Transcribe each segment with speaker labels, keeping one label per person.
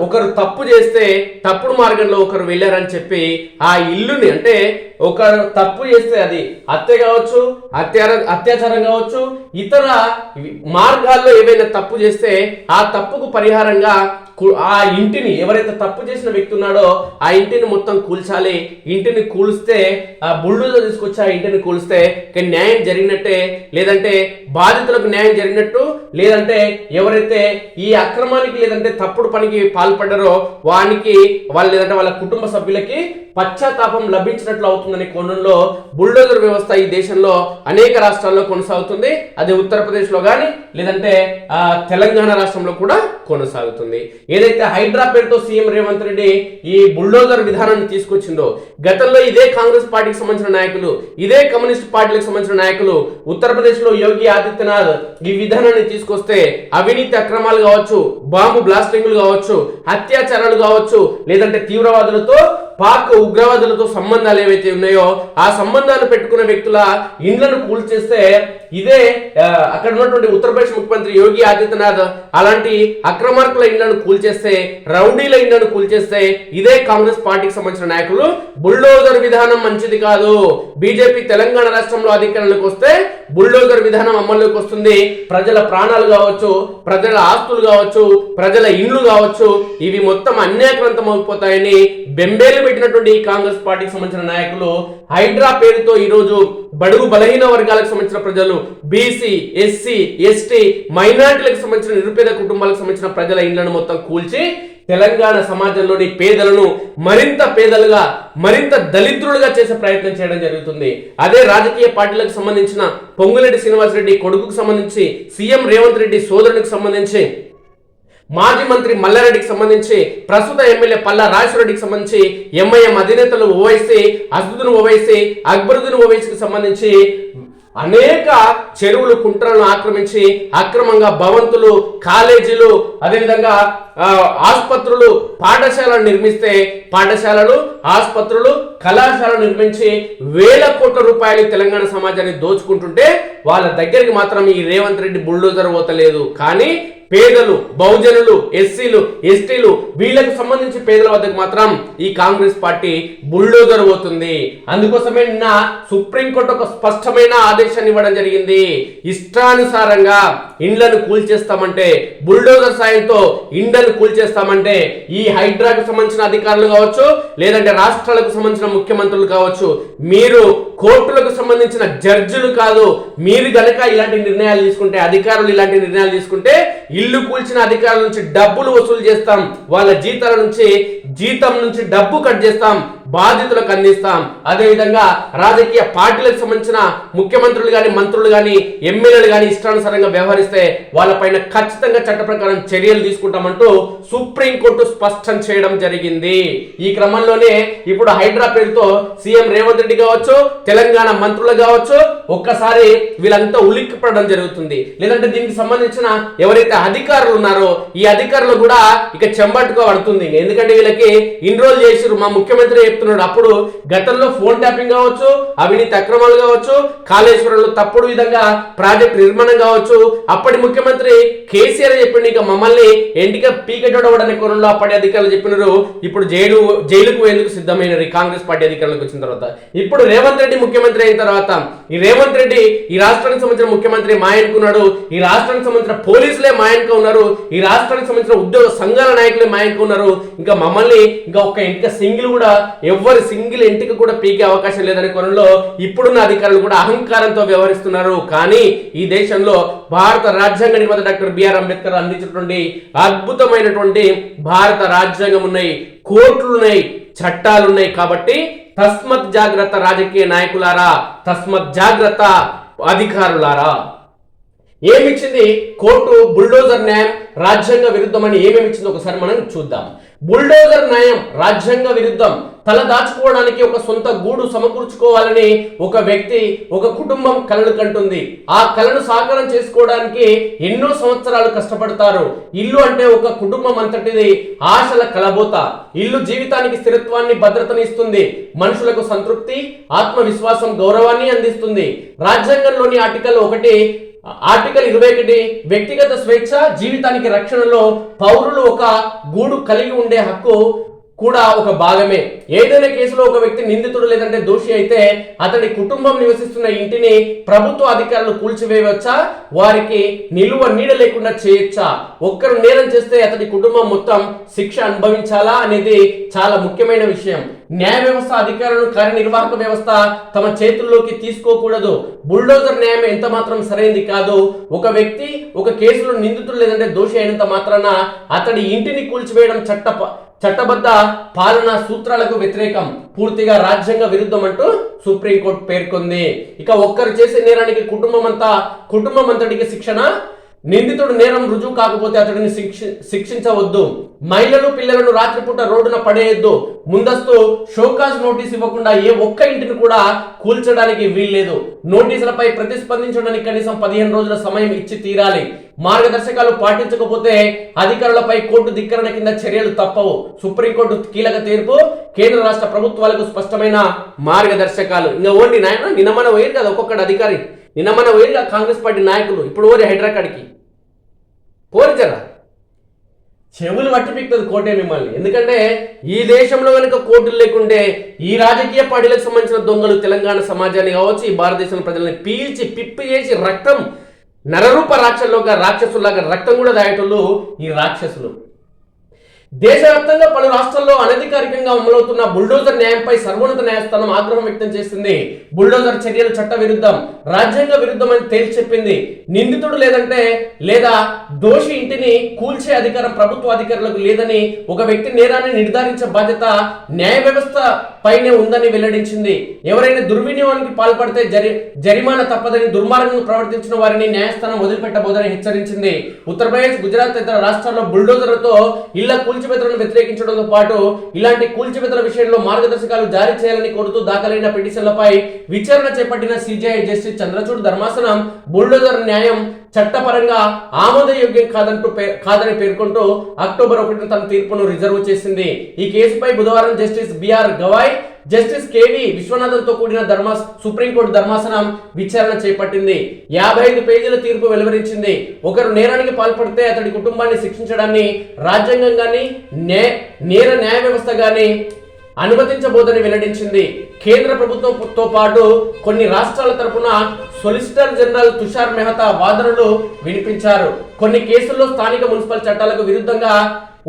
Speaker 1: ఒకరు తప్పు చేస్తే తప్పుడు మార్గంలో ఒకరు వెళ్ళారని చెప్పి ఆ ఇల్లుని అంటే ఒకరు తప్పు చేస్తే అది హత్య కావచ్చు అత్యార అత్యాచారం కావచ్చు ఇతర మార్గాల్లో ఏవైనా తప్పు చేస్తే ఆ తప్పుకు పరిహారంగా ఆ ఇంటిని ఎవరైతే తప్పు చేసిన వ్యక్తి ఉన్నాడో ఆ ఇంటిని మొత్తం కూల్చాలి. ఇంటిని కూల్స్తే ఆ బుల్డోజర్ తీసుకొచ్చి ఆ ఇంటిని కూల్స్తే న్యాయం జరిగినట్టే లేదంటే బాధితులకు న్యాయం జరిగినట్టు లేదంటే ఎవరైతే ఈ అక్రమానికి లేదంటే తప్పుడు పనికి పాల్పడ్డారో వానికి వాళ్ళు లేదంటే వాళ్ళ కుటుంబ సభ్యులకి పశ్చాత్తాపం లభించినట్లు అవుతుందని కోణంలో బుల్డోజర్ వ్యవస్థ ఈ దేశంలో అనేక రాష్ట్రాల్లో కొనసాగుతుంది. అది ఉత్తరప్రదేశ్లో కానీ లేదంటే తెలంగాణ రాష్ట్రంలో కూడా కొనసాగుతుంది. ఏదైతే హైడ్రా పేరుతో సీఎం రేవంత్ రెడ్డి ఈ బుల్డోజర్ విధానాన్ని తీసుకొచ్చిందో గతంలో ఇదే కాంగ్రెస్ పార్టీకి సంబంధించిన నాయకులు ఇదే కమ్యూనిస్ట్ పార్టీలకు సంబంధించిన నాయకులు ఉత్తరప్రదేశ్లో యోగి ఆదిత్యనాథ్ ఈ విధానాన్ని తీసుకొస్తే అవినీతి అక్రమాలు కావచ్చు బాంబు బ్లాస్టింగ్లు కావచ్చు అత్యాచారాలు కావచ్చు లేదంటే తీవ్రవాదులతో పాక్ ఉగ్రవాదులతో సంబంధాలు ఏవైతే ఉన్నాయో ఆ సంబంధాలు పెట్టుకున్న వ్యక్తుల ఇండ్లను కూల్చేస్తే ఇదే అక్కడ ఉన్నటువంటి ఉత్తరప్రదేశ్ ముఖ్యమంత్రి యోగి ఆదిత్యనాథ్ అలాంటి అక్రమార్కుల ఇండ్లను కూల్చేస్తే రౌడీల ఇండ్లను కూల్చేస్తే ఇదే కాంగ్రెస్ పార్టీకి సంబంధించిన నాయకులు. బుల్డోజర్ విధానం మంచిది కాదు. బీజేపీ తెలంగాణ రాష్ట్రంలో అధికారంలోకి వస్తే బుల్డోజర్ విధానం అమల్లోకి వస్తుంది. ప్రజల ప్రాణాలు కావచ్చు ప్రజల ఆస్తులు కావచ్చు ప్రజల ఇండ్లు కావచ్చు ఇవి మొత్తం అన్యాక్రాంతం అయిపోతాయని బెంబేలు పెట్టినటువంటి ఈ కాంగ్రెస్ పార్టీకి సంబంధించిన నాయకులు హైడ్రా పేరుతో ఈరోజు బడుగు బలహీన వర్గాలకు సంబంధించిన ప్రజలు బీసీ ఎస్సీ ఎస్టీ మైనార్టీలకు సంబంధించిన నిరుపేద కుటుంబాలకు సంబంధించిన ప్రజల ఇండ్లను మొత్తం కూల్చి తెలంగాణ సమాజంలోని పేదలను మరింత పేదలుగా మరింత దళిద్రులుగా చేసే ప్రయత్నం చేయడం జరుగుతుంది. అదే రాజకీయ పార్టీలకు సంబంధించిన పొంగులెడ్డి శ్రీనివాసరెడ్డి కొడుకుకు సంబంధించి సీఎం రేవంత్ రెడ్డి సోదరునికి సంబంధించి మాజీ మంత్రి మల్లారెడ్డికి సంబంధించి ప్రస్తుత ఎమ్మెల్యే పల్లా రాజశేఖరరెడ్డికి సంబంధించి ఎంఐఎం అధినేతలు ఓవైసీ అసదుద్దీన్ ఓవైసీ అక్బరుద్దీన్ ఓవైసీకి సంబంధించి అనేక చెరువులు కుంటలను ఆక్రమించి అక్రమంగా భవంతులు కాలేజీలు అదేవిధంగా ఆ, ఆసుపత్రులు పాఠశాలలు నిర్మిస్తే పాఠశాలలు ఆసుపత్రులు కళాశాలలు నిర్మించి వేల కోట్ల రూపాయలు తెలంగాణ సమాజాన్ని దోచుకుంటుంటే వాళ్ళ దగ్గరికి మాత్రం ఈ రేవంత్ రెడ్డి బుల్డోజర్ పోతలేదు. కానీ పేదలు బహుజనులు ఎస్సీలు ఎస్టీలు వీళ్ళకు సంబంధించి పేదల వద్దకు మాత్రం ఈ కాంగ్రెస్ పార్టీ బుల్డోజర్ పోతుంది. అందుకోసమే నిన్న సుప్రీంకోర్టు ఒక స్పష్టమైన ఆదేశాన్ని ఇవ్వడం జరిగింది. ఇష్టానుసారంగా ఇండ్లను కూల్చేస్తామంటే బుల్డోజర్ సాయంతో ఇండ్లను కూల్చేస్తామంటే ఈ హైడ్రాకు సంబంధించిన అధికారులు కావచ్చు లేదంటే రాష్ట్రాలకు సంబంధించిన ముఖ్యమంత్రులు కావచ్చు మీరు కోర్టులకు సంబంధించిన జడ్జిలు కాదు మీరు గనక ఇలాంటి నిర్ణయాలు తీసుకుంటే అధికారులు ఇలాంటి నిర్ణయాలు తీసుకుంటే ఇల్లు కూల్చిన అధికారుల నుంచి డబ్బులు వసూలు చేస్తాం. వాళ్ళ జీతాల నుంచి జీతం నుంచి డబ్బు కట్ చేస్తాం. బాధితులకు అందిస్తాం. అదేవిధంగా రాజకీయ పార్టీలకు సంబంధించిన ముఖ్యమంత్రులు కానీ మంత్రులు కానీ ఎమ్మెల్యేలు కానీ ఇష్టానుసారంగా వ్యవహరిస్తే వాళ్ళపైన ఖచ్చితంగా చట్ట ప్రకారం చర్యలు తీసుకుంటామంటూ సుప్రీంకోర్టు స్పష్టం చేయడం జరిగింది. ఈ క్రమంలోనే ఇప్పుడు హైడ్రా పేరుతో సీఎం రేవంత్ రెడ్డి కావచ్చు తెలంగాణ మంత్రులు కావచ్చు ఒక్కసారి వీళ్ళంతా ఉలిక్కిపడడం జరుగుతుంది. లేదంటే దీనికి సంబంధించిన ఎవరైతే అధికారులు ఉన్నారో ఈ అధికారులు కూడా ఇక చెంబట్టుకోబడుతుంది ఎందుకంటే వీళ్ళకి ఇన్రోల్ చేసిరు మా ముఖ్యమంత్రి చెప్తున్నాడు అప్పుడు గతంలో ఫోన్ ట్యాపింగ్ కావచ్చు అవినీతి అక్రమాలు కావచ్చు కాళేశ్వరంలో తప్పుడు విధంగా ప్రాజెక్ట్ నిర్మాణం కావచ్చు. అప్పటి ముఖ్యమంత్రి కేసీఆర్ చెప్పిండు ఇక మమ్మల్ని ఎంటిక పీకెట్టడవడని కోణంలో అప్పటి అధికారులు చెప్పినారు. ఇప్పుడు జైలు జైలుకు పోయేందుకు సిద్ధమైనారు కాంగ్రెస్ పార్టీ అధికారులకు వచ్చిన తర్వాత. ఇప్పుడు రేవంత్ రెడ్డి ముఖ్యమంత్రి అయిన తర్వాత ఈ రేవంత్ రెడ్డి ఈ రాష్ట్రానికి సంబంధించిన ముఖ్యమంత్రి మాయనుకున్నాడు ఈ రాష్ట్రానికి సంబంధించిన పోలీసులే మాయనుకు ఉన్నారు. ఈ రాష్ట్రానికి సంబంధించిన ఉద్యోగ సంఘాల నాయకులే మాయనుకు ఉన్నారు. ఇంకా మమ్మల్ని ఇంకా ఒక్క ఇంటిక సింగిల్ కూడా ఎవ్వరి సింగిల్ ఇంటికి కూడా పీకే అవకాశం లేదనే కోణంలో ఇప్పుడున్న అధికారులు కూడా అహంకారంతో వ్యవహరిస్తున్నారు. కానీ ఈ దేశంలో భారత రాజ్యాంగ నిర్మాత డాక్టర్ బిఆర్ అంబేద్కర్ అందించినటువంటి అద్భుతమైనటువంటి భారత రాజ్యాంగం ఉన్నాయి. కోర్టులు ఉన్నాయి చట్టాలు ఉన్నాయి కాబట్టి తస్మత్ జాగ్రత్త రాజకీయ నాయకులారా తస్మత్ జాగ్రత్త అధికారులారా. ఏమిచ్చింది కోర్టు బుల్డోజర్ న్యాయం రాజ్యాంగ విరుద్ధమని ఏమేమి ఇచ్చిందో ఒకసారి మనం చూద్దాం. బుల్డోజర్ న్యాయం రాజ్యాంగ విరుద్ధం. తల దాచుకోవడానికి ఒక సొంత గూడు సమకూర్చుకోవాలని ఒక వ్యక్తి ఒక కుటుంబం కలను కంటుంది. ఆ కలను సాకారం చేసుకోవడానికి ఎన్నో సంవత్సరాలు కష్టపడతారు. ఇల్లు అంటే ఒక కుటుంబం అంతటిది ఆశల కలబోత. ఇల్లు జీవితానికి స్థిరత్వాన్ని భద్రతని ఇస్తుంది. మనుషులకు సంతృప్తి ఆత్మవిశ్వాసం గౌరవాన్ని అందిస్తుంది. రాజ్యాంగంలోని ఆర్టికల్ ఒకటి ఆర్టికల్ ఇరవై ఒకటి వ్యక్తిగత స్వేచ్ఛ జీవితానికి రక్షణలో పౌరులు ఒక గూడు కలిగి ఉండే హక్కు కూడా ఒక భాగమే. ఏదైనా కేసులో ఒక వ్యక్తి నిందితుడు లేదంటే దోషి అయితే అతడి కుటుంబం నివసిస్తున్న ఇంటిని ప్రభుత్వ అధికారులు కూల్చివేయవచ్చా? వారికి నిలువ నీడ లేకుండా చేయొచ్చా? ఒక్కరు నేరం చేస్తే అతడి కుటుంబం మొత్తం శిక్ష అనుభవించాలా అనేది చాలా ముఖ్యమైన విషయం. న్యాయ వ్యవస్థ అధికారులను కార్యనిర్వాహక వ్యవస్థ తమ చేతుల్లోకి తీసుకోకూడదు. బుల్డోజర్ న్యాయం ఎంత మాత్రం సరైనది కాదు. ఒక వ్యక్తి ఒక కేసులో నిందితుడు లేదంటే దోషి అయినంత మాత్రాన అతడి ఇంటిని కూల్చివేయడం చట్ట చట్టబద్ధ పాలనా సూత్రాలకు వ్యతిరేకం. పూర్తిగా రాజ్యాంగ విరుద్ధం అంటూ సుప్రీంకోర్టు పేర్కొంది. ఇక ఒక్కరు చేసే నేరానికి కుటుంబం అంతా కుటుంబం అంతటికి శిక్షణ నిందితుడు నేరం రుజువు కాకపోతే అతడిని శిక్ష శిక్షించవద్దు. మహిళలు పిల్లలను రాత్రిపూట రోడ్డున పడేయొద్దు. ముందస్తు షోకాజ్ నోటీస్ ఇవ్వకుండా ఏ ఒక్క ఇంటిని కూడా కూల్చడానికి వీల్లేదు. నోటీసులపై ప్రతిస్పందించడానికి కనీసం పదిహేను రోజుల సమయం ఇచ్చి తీరాలి. మార్గదర్శకాలు పాటించకపోతే అధికారులపై కోర్టు ధిక్కరణ కింద చర్యలు తప్పవు. సుప్రీంకోర్టు కీలక తీర్పు కేంద్ర రాష్ట్ర ప్రభుత్వాలకు స్పష్టమైన మార్గదర్శకాలు. ఇంకా ఓన్లీ నాయన నిన్న వేరు కదా ఒక్కొక్కటి అధికారి. నినమన వేరుగా కాంగ్రెస్ పార్టీ నాయకులు. ఇప్పుడు ఓరి హైదరాబాద్కి పోరు చెవులు పట్టి కోర్టే కోటే మిమ్మల్ని. ఎందుకంటే ఈ దేశంలో కనుక కోర్టులు లేకుంటే ఈ రాజకీయ పార్టీలకు సంబంధించిన దొంగలు తెలంగాణ సమాజాన్ని కావచ్చు ఈ భారతదేశంలో ప్రజల్ని పీల్చి పిప్పి చేసి రక్తం నరరూప రాక్షసులుగా రాక్షసులాగా రక్తం కూడా దాయటంలో ఈ రాక్షసులు. దేశవ్యాప్తంగా పలు రాష్ట్రాల్లో అనధికారికంగా అమలవుతున్న బుల్డోజర్ న్యాయంపై సర్వోన్నత న్యాయస్థానం ఆగ్రహం వ్యక్తం చేసింది. బుల్డోజర్ చర్యలు చట్ట విరుద్ధం రాజ్యాంగ విరుద్ధమని తేల్చి చెప్పింది. నిందితుడు లేదంటే లేదా దోషి ఇంటిని కూల్చే అధికారం ప్రభుత్వ అధికారులకు లేదని ఒక వ్యక్తి నేరాన్ని నిర్ధారించే బాధ్యత న్యాయ వ్యవస్థ పైనే ఉందని వెల్లడించింది. ఎవరైనా దుర్వినియోగానికి పాల్పడితే జరి జరిమానా తప్పదని దుర్మార్గంగా ప్రవర్తించిన వారిని న్యాయస్థానం వదిలిపెట్టబోదని హెచ్చరించింది. ఉత్తరప్రదేశ్ గుజరాత్ తదితర రాష్ట్రాల్లో బుల్డోజర్లతో ఇళ్ళ కూల్చివేతలను వ్యతిరేకించడంతో పాటు ఇలాంటి కూల్చివేతల విషయంలో మార్గదర్శకాలు జారీ చేయాలని కోరుతూ దాఖలైన పిటిషన్లపై విచారణ చేపట్టిన సిజేఐ జస్టిస్ చంద్రచూడ్ ధర్మాసనం బుల్డోజర్ న్యాయం చట్టపరంగా ఆమోదయోగ్యం కాదంటూ పే- కాదని పేర్కొంటూ అక్టోబర్ ఒకటిన తన తీర్పును రిజర్వ్ చేసింది. ఈ కేసుపై బుధవారం justice B R Gavai justice K V విశ్వనాథన్తో కూడిన ధర్మా సుప్రీంకోర్టు ధర్మాసనం విచారణ చేపట్టింది. యాభై ఐదు పేజీల తీర్పు వెలువరించింది. ఒకరు నేరానికి పాల్పడితే అతడి కుటుంబాన్ని శిక్షించడాన్ని రాజ్యాంగం గాని నే నేర న్యాయ వ్యవస్థ గాని అనుమతించబోదని వెల్లడించింది. కేంద్ర ప్రభుత్వంతో పాటు కొన్ని రాష్ట్రాల తరపున సొలిసిటర్ జనరల్ తుషార్ మెహతా వాదనలు వినిపించారు. కొన్ని కేసుల్లో స్థానిక మున్సిపల్ చట్టాలకు విరుద్ధంగా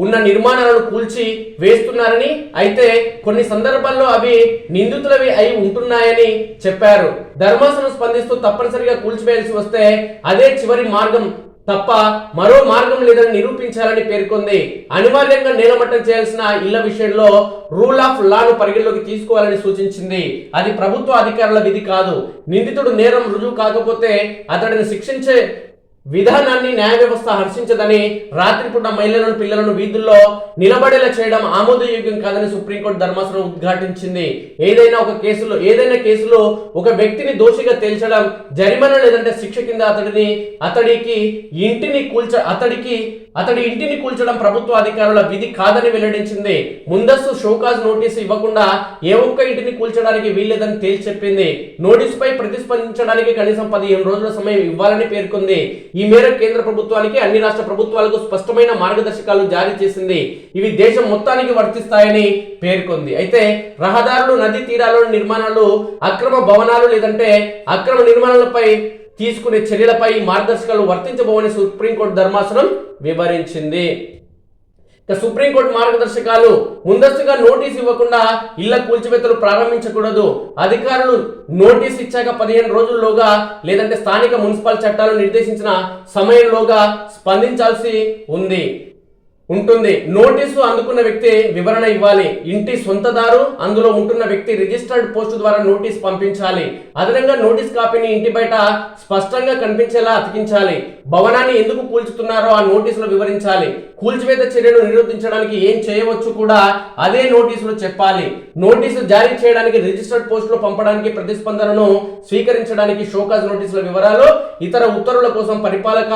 Speaker 1: ఉన్న నిర్మాణాలను కూల్చి వేస్తున్నారని అయితే కొన్ని సందర్భాల్లో అవి నిందితులవి అయి ఉంటున్నాయని చెప్పారు. ధర్మాసనం స్పందిస్తూ తప్పనిసరిగా కూల్చివేయాల్సి వస్తే అదే చివరి మార్గం తప్ప మరో మార్గం లేదని నిరూపించాలని పేర్కొంది. అనివార్యంగా నేలమట్టం చేయాల్సిన ఇళ్ళ విషయంలో రూల్ ఆఫ్ లాను పరిగణలోకి తీసుకోవాలని సూచించింది. అది ప్రభుత్వ అధికారుల విధి కాదు. నిందితుడు నేరం రుజువు కాకపోతే అతడిని శిక్షించే విధానాన్ని న్యాయ వ్యవస్థ హర్షించదని రాత్రిపూట మహిళలను పిల్లలను వీధుల్లో నిలబడేలా చేయడం ఆమోదయోగ్యం కాదని సుప్రీంకోర్టు ధర్మాసనం ఉద్ఘాటించింది. ఏదైనా ఒక కేసులో ఏదైనా కేసులో ఒక వ్యక్తిని దోషిగా తేల్చడం జరిమానా లేదంటే శిక్ష కింద అతడిని అతడికి ఇంటిని కూల్చ అతడికి అతడి ఇంటిని కూల్చడం ప్రభుత్వ అధికారుల విధి కాదని వెల్లడించింది. ముందస్తు షోకాజ్ నోటీసు ఇవ్వకుండా ఏ ఒక్క ఇంటిని కూల్చడానికి వీల్లేదని తేల్చి చెప్పింది నోటీసుపై ప్రతిస్పందించడానికి కనీసం పదిహేను రోజుల సమయం ఇవ్వాలని పేర్కొంది. ఈ మేరకు కేంద్ర ప్రభుత్వానికి అన్ని రాష్ట్ర ప్రభుత్వాలకు స్పష్టమైన మార్గదర్శకాలు జారీ చేసింది. ఇవి దేశం మొత్తానికి వర్తిస్తాయని పేర్కొంది. అయితే రహదారులు నదీ తీరాల నిర్మాణాలు అక్రమ భవనాలు లేదంటే అక్రమ నిర్మాణాలపై తీసుకునే చర్యలపై మార్గదర్శకాలు వర్తించబోవని సుప్రీంకోర్టు ధర్మాసనం వివరించింది. ఇక సుప్రీంకోర్టు మార్గదర్శకాలు ముందస్తుగా నోటీస్ ఇవ్వకుండా ఇళ్ళ కూల్చివేతలు ప్రారంభించకూడదు. అధికారులు నోటీస్ ఇచ్చాక పదిహేను రోజుల్లోగా లేదంటే స్థానిక మున్సిపల్ చట్టాలు నిర్దేశించిన సమయంలోగా స్పందించాల్సి ఉంది. ఉంటుంది. నోటీసు అందుకున్న వ్యక్తి వివరణ ఇవ్వాలి. ఇంటి సొంతదారు అందులో ఉంటున్న వ్యక్తి రిజిస్టర్డ్ పోస్టు ద్వారా నోటీస్ పంపించాలి. అదనంగా నోటీస్ కాపీని ఇంటి బయట స్పష్టంగా కనిపించేలా అతికించాలి. భవనాన్ని ఎందుకు కూల్చుతున్నారో ఆ నోటీసులో వివరించాలి. కూల్చివేత చర్యను నిరోధించడానికి ఏం చేయవచ్చు కూడా అదే నోటీసులో చెప్పాలి. నోటీసు జారీ చేయడానికి రిజిస్టర్డ్ పోస్టులో పంపడానికి ప్రతిస్పందనను స్వీకరించడానికి షోకాజ్ నోటీసుల వివరాలు ఇతర ఉత్తర్వుల కోసం పరిపాలక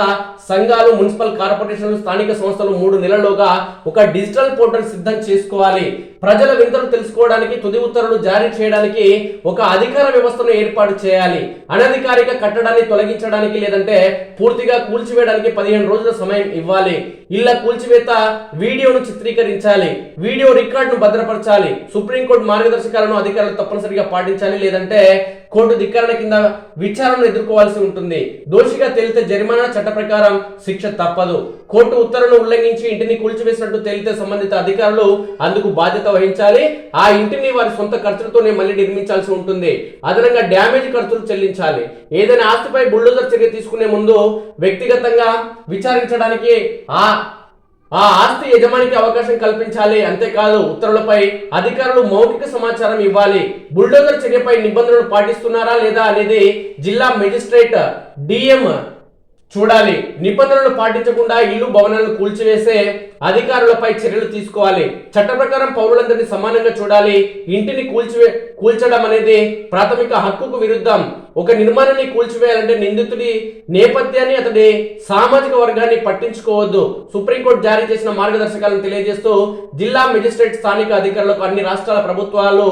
Speaker 1: సంఘాలు మున్సిపల్ కార్పొరేషన్లు స్థానిక సంస్థలు మూడు నెలలు వారాల్లోగా ఒక డిజిటల్ పోర్టల్ సిద్ధం చేసుకోవాలి. ప్రజల వింతలు తెలుసుకోవడానికి తుది ఉత్తర్వులు జారీ చేయడానికి ఒక అధికార వ్యవస్థను ఏర్పాటు చేయాలి. అనధికారిక కట్టడాన్ని తొలగించడానికి లేదంటే పూర్తిగా కూల్చివేయడానికి పదిహేను రోజుల సమయం ఇవ్వాలి. ఇళ్ళ కూల్చివేత వీడియోను చిత్రీకరించాలి. వీడియో రికార్డును భద్రపరచాలి. సుప్రీంకోర్టు మార్గదర్శకాలను అధికారులు తప్పనిసరిగా పాటించాలి. లేదంటే కోర్టు ధిక్కరణ కింద విచారణను ఎదుర్కోవాల్సి ఉంటుంది. దోషిగా తేలితే జరిమానా చట్ట ప్రకారం శిక్ష తప్పదు. కోర్టు ఉత్తర్వులను ఉల్లంఘించి ఇంటిని కూల్చివేసినట్టు తేలితే సంబంధిత అధికారులు అందుకు బాధ్యత వహించాలి. ఆ ఇంటిని వారి సొంత ఖర్చులతోనే మళ్ళీ నిర్మించాల్సి ఉంటుంది. అదనంగా డ్యామేజ్ ఖర్చులు చెల్లించాలి. ఏదైనా ఆస్తిపై బుల్డోజర్ చర్య తీసుకునే ముందు వ్యక్తిగతంగా విచారించడానికి ఆ ఆ ఆస్తి యజమానికి అవకాశం కల్పించాలి అంతేకాదు ఉత్తర్వులపై అధికారులు మౌఖిక సమాచారం ఇవ్వాలి. బుల్డోజర్ చర్యపై నిబంధనలు పాటిస్తున్నారా లేదా అనేది జిల్లా మెజిస్ట్రేట్ డిఎం చూడాలి. నిబంధనలు పాటించకుండా ఇల్లు భవనాలను కూల్చివేసే అధికారులపై చర్యలు తీసుకోవాలి. చట్ట ప్రకారం పౌరులందరినీ సమానంగా చూడాలి. ఇంటిని కూల్చివే కూల్చడం అనేది ప్రాథమిక హక్కుకు విరుద్ధం. ఒక నిర్మాణాన్ని కూల్చివేయాలంటే నిందితుడి నేపథ్యాన్ని అతడి సామాజిక వర్గాన్ని పట్టించుకోవద్దు. సుప్రీంకోర్టు జారీ చేసిన మార్గదర్శకాలను తెలియజేస్తూ జిల్లా మెజిస్ట్రేట్ స్థానిక అధికారులకు అన్ని రాష్ట్రాల ప్రభుత్వాలు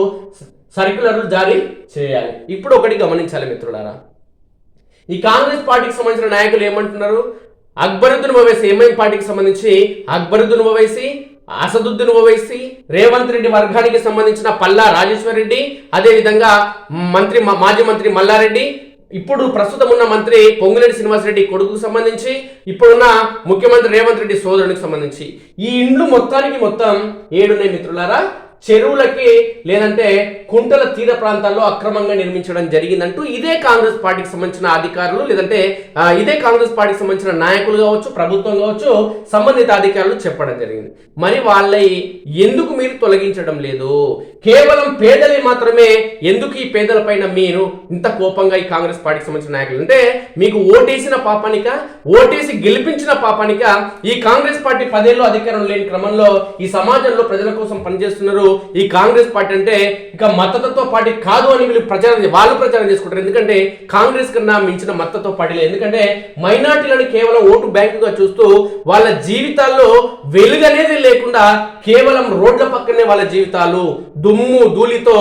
Speaker 1: సర్క్యులర్లు జారీ చేయాలి. ఇప్పుడు ఒకటి గమనించాలి మిత్రులారా. ఈ కాంగ్రెస్ పార్టీకి సంబంధించిన నాయకులు ఏమంటున్నారు? అక్బరుద్దీన్ ఓవైసీ ఎంఐఎం పార్టీకి సంబంధించి? అక్బరుద్దీన్ ఓవైసీ అసదుద్దీన్ ఓవైసీ రేవంత్ రెడ్డి వర్గానికి సంబంధించిన పల్లా రాజేశ్వర్ రెడ్డి అదేవిధంగా మంత్రి మాజీ మంత్రి మల్లారెడ్డి ఇప్పుడు ప్రస్తుతం ఉన్న మంత్రి పొంగులేటి శ్రీనివాసరెడ్డి కొడుకుకు సంబంధించి ఇప్పుడున్న ముఖ్యమంత్రి రేవంత్ రెడ్డి సోదరునికి సంబంధించి. ఈ ఇండ్లు మొత్తానికి మొత్తం ఏడున్నాయి మిత్రులారా? చెరువులకి లేదంటే కుంటల తీర ప్రాంతాల్లో అక్రమంగా నిర్మించడం జరిగిందంటూ ఇదే కాంగ్రెస్ పార్టీకి సంబంధించిన అధికారులు లేదంటే ఇదే కాంగ్రెస్ పార్టీకి సంబంధించిన నాయకులు కావచ్చు ప్రభుత్వం కావచ్చు సంబంధిత అధికారులు చెప్పడం జరిగింది. మరి వాళ్ళ ఎందుకు మీరు తొలగించడం లేదు? కేవలం పేదలే మాత్రమే ఎందుకు ఈ పేదల పైన మీరు ఇంత కోపంగా ఈ కాంగ్రెస్ పార్టీకి సంబంధించిన నాయకులు? అంటే మీకు ఓటేసిన పాపానిక ఓటేసి గెలిపించిన పాపానిక ఈ కాంగ్రెస్ పార్టీ పదేళ్ళు అధికారం లేని క్రమంలో ఈ సమాజంలో ప్రజల కోసం పనిచేస్తున్నారు ఈ కాంగ్రెస్ పార్టీ అంటే ఇక మద్దతుతో పార్టీ కాదు అని వీళ్ళు ప్రచారం వాళ్ళు ప్రచారం చేసుకుంటారు. ఎందుకంటే కాంగ్రెస్ కన్నా మించిన మద్దతుతో పార్టీ లేదు. ఎందుకంటే మైనార్టీలను కేవలం ఓటు బ్యాంకుగా చూస్తూ వాళ్ళ జీవితాల్లో వెలుగు అనేది లేకుండా కేవలం రోడ్ల పక్కనే వాళ్ళ జీవితాలు దుమ్ము ధూళితో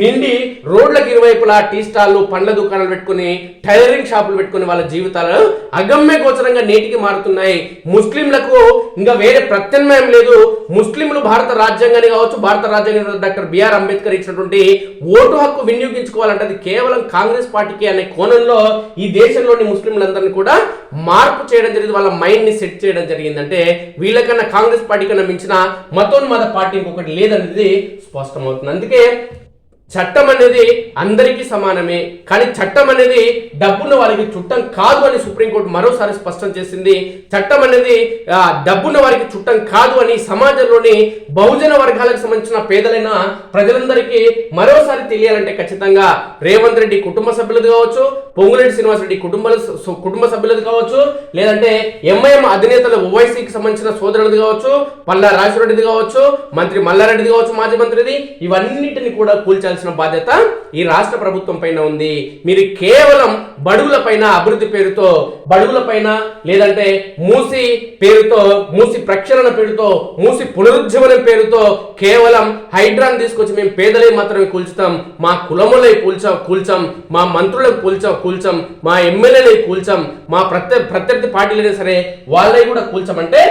Speaker 1: నిండి రోడ్లకు ఇరువైపులా టీ స్టాళ్ళు పండ్ల దుకాణాలు పెట్టుకుని టైలరింగ్ షాపులు పెట్టుకుని వాళ్ళ జీవితాలు అగమ్య గోచరంగా నేటికి మారుతున్నాయి. ముస్లింలకు ఇంకా వేరే ప్రత్యామ్నాయం లేదు. ముస్లింలు భారత రాజ్యాంగాన్ని కావచ్చు భారత రాజ్యాంగం డాక్టర్ బిఆర్ అంబేద్కర్ ఇచ్చినటువంటి ఓటు హక్కు వినియోగించుకోవాలంటే అది కేవలం కాంగ్రెస్ పార్టీకి అనే కోణంలో ఈ దేశంలోని ముస్లింలందరినీ కూడా మార్పు చేయడం జరిగింది. వాళ్ళ మైండ్ని సెట్ చేయడం జరిగిందంటే వీళ్ళకన్నా కాంగ్రెస్ పార్టీ కన్నా మించిన మతోన్మత పార్టీ ఇంకొకటి లేదనేది స్పష్టమవుతుంది. అందుకే చట్టం అనేది అందరికీ సమానమే కానీ చట్టం అనేది డబ్బున్న వారికి చుట్టం కాదు అని సుప్రీంకోర్టు మరోసారి స్పష్టం చేసింది. చట్టం అనేది డబ్బున్న వారికి చుట్టం కాదు అని సమాజంలోని బహుజన వర్గాలకు సంబంధించిన పేదలైన ప్రజలందరికీ మరోసారి తెలియాలంటే ఖచ్చితంగా రేవంత్ రెడ్డి కుటుంబ సభ్యులది కావచ్చు పొంగులేటి శ్రీనివాసరెడ్డి కుటుంబ కుటుంబ సభ్యులది కావచ్చు లేదంటే ఎంఐఎం అధినేతల ఓవైసీకి సంబంధించిన సోదరులది కావచ్చు పల్లా రెడ్డిది కావచ్చు మంత్రి మల్లారెడ్డిది కావచ్చు మాజీ మంత్రిది ఇవన్నిటిని కూడా చేయాల్సిన బాధ్యత ఈ రాష్ట్ర ప్రభుత్వం పైన ఉంది. మీరు కేవలం బడుగుల పైన అభివృద్ధి పేరుతో బడుగుల పైన లేదంటే మూసి పేరుతో మూసి ప్రక్షాళన పేరుతో మూసి పునరుజ్జీవనం పేరుతో కేవలం హైడ్రాన్ తీసుకొచ్చి మేము పేదలే మాత్రమే కూల్చుతాం మా కులములై కూల్చాం కూల్చాం మా మంత్రులకు కూల్చాం కూల్చాం మా ఎమ్మెల్యేలై కూల్చాం మా ప్రత్య ప్రత్యర్థి పార్టీలైనా సరే వాళ్ళై కూడా కూల్చామంటే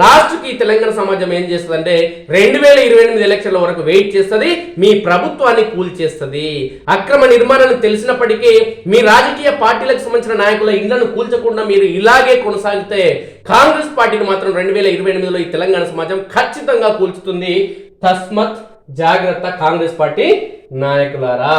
Speaker 1: లాస్ట్కి తెలంగాణ సమాజం ఏం చేస్తుందంటే రెండు వేల ఇరవై ఎనిమిది ఎలక్షన్ల వరకు వెయిట్ చేస్తుంది మీ ప్రభుత్వాన్ని కూల్చేస్తుంది. అక్రమ నిర్మాణాలు తెలిసినప్పటికీ మీ రాజకీయ పార్టీలకు సంబంధించిన నాయకుల ఇళ్ళను కూల్చకుండా మీరు ఇలాగే కొనసాగితే కాంగ్రెస్ పార్టీని మాత్రం రెండు వేల ఇరవై ఎనిమిదిలో ఈ తెలంగాణ సమాజం ఖచ్చితంగా కూల్చుతుంది. తస్మత్ జాగ్రత్త కాంగ్రెస్ పార్టీ నాయకులారా.